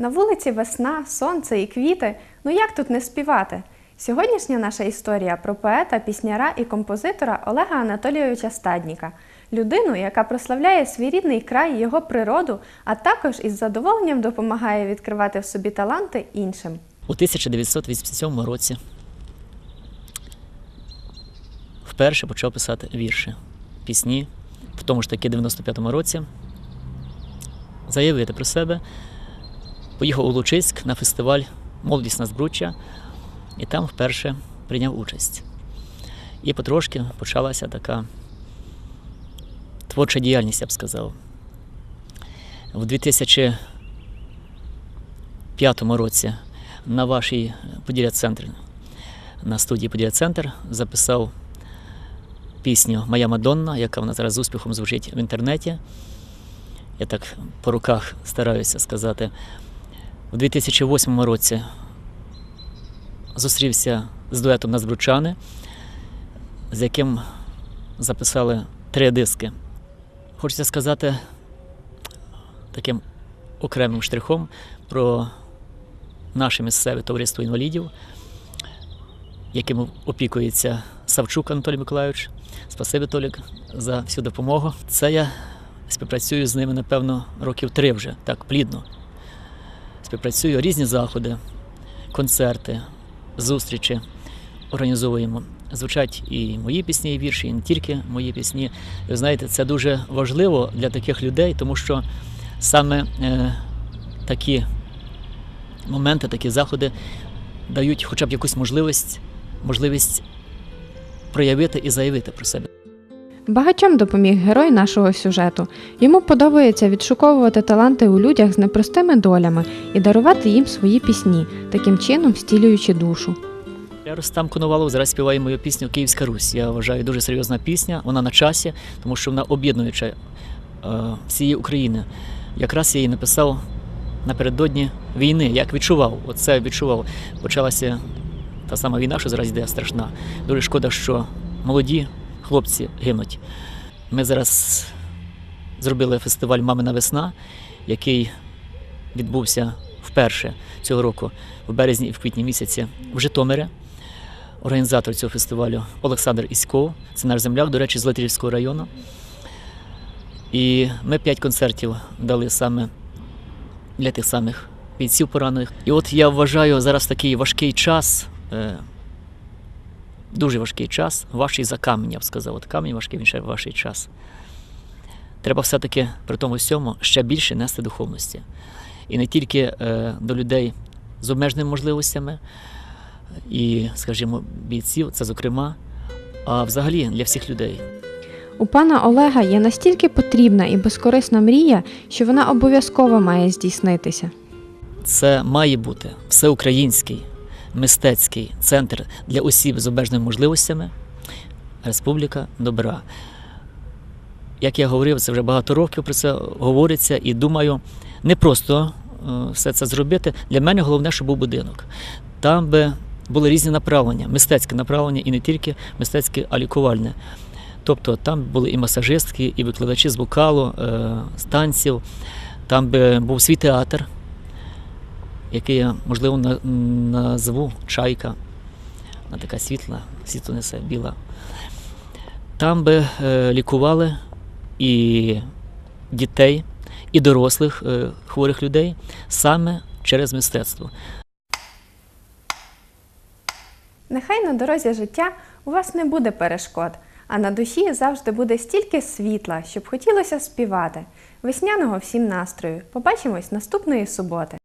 На вулиці весна, сонце і квіти. Ну як тут не співати? Сьогоднішня наша історія про поета, пісняра і композитора Олега Анатолійовича Стадніка, людину, яка прославляє свій рідний край, його природу, а також із задоволенням допомагає відкривати в собі таланти іншим. У 1987 році вперше почав писати вірші, пісні. В тому ж таки 95-му році заявити про себе. Поїхав у Лучиськ на фестиваль Молодість на збруччя і там вперше прийняв участь. І потрошки почалася така творча діяльність, я б сказав. В 2005 році на вашій Поділля Центр, на студії Поділля Центр записав пісню Моя Мадонна, яка вона зараз з успіхом звучить в інтернеті. Я так по руках стараюся сказати. У 2008 році зустрівся з дуетом Назбручани, з яким записали три диски. Хочеться сказати таким окремим штрихом про наше місцеве товариство інвалідів, яким опікується Савчук Анатолій Миколайович. Спасибі, Толік, за всю допомогу. Це я співпрацюю з ними, напевно, років три вже, так, плідно. Співпрацюю різні заходи, концерти, зустрічі організовуємо. Звучать і мої пісні, і вірші, і не тільки мої пісні. Ви знаєте, це дуже важливо для таких людей, тому що саме е, такі моменти, такі заходи дають хоча б якусь можливість, можливість проявити і заявити про себе. Багатьом допоміг герой нашого сюжету. Йому подобається відшуковувати таланти у людях з непростими долями і дарувати їм свої пісні, таким чином стілюючи душу. Я Рустам Коновалов зараз співає мою пісню Київська Русь. Я вважаю дуже серйозна пісня. Вона на часі, тому що вона об'єднуюча е, всієї України. Якраз я її написав напередодні війни. Як відчував, оце відчував. Почалася та сама війна, що зараз йде страшна. Дуже шкода, що молоді хлопці гинуть. Ми зараз зробили фестиваль Мамина весна, який відбувся вперше цього року, в березні і в квітні місяці в Житомирі. Організатор цього фестивалю Олександр Іськов, це наш земляк, до речі, з Латирівського району. І ми п'ять концертів дали саме для тих самих бійців поранених. І от я вважаю зараз такий важкий час, е, дуже важкий час, важчий за камінь, я б сказав. От камінь важкий, він ще важчий час. Треба все-таки при тому всьому ще більше нести духовності. І не тільки е, до людей з обмеженими можливостями і, скажімо, бійців, це зокрема, а взагалі для всіх людей. У пана Олега є настільки потрібна і безкорисна мрія, що вона обов'язково має здійснитися. Це має бути всеукраїнський мистецький центр для осіб з обмеженими можливостями Республіка Добра. Як я говорив, це вже багато років про це говориться, і думаю, не просто е, все це зробити. Для мене головне, щоб був будинок. Там би були різні направлення, мистецьке направлення і не тільки мистецьке, а лікувальне. Тобто там були і масажистки, і викладачі з вокалу, е, танців, там би був свій театр, який я, можливо, назву Чайка. Вона така світла, світло несе, біла. Там би е, лікували і дітей, і дорослих е, хворих людей саме через мистецтво. Нехай на дорозі життя у вас не буде перешкод, а на душі завжди буде стільки світла, щоб хотілося співати. Весняного всім настрою. Побачимось наступної суботи.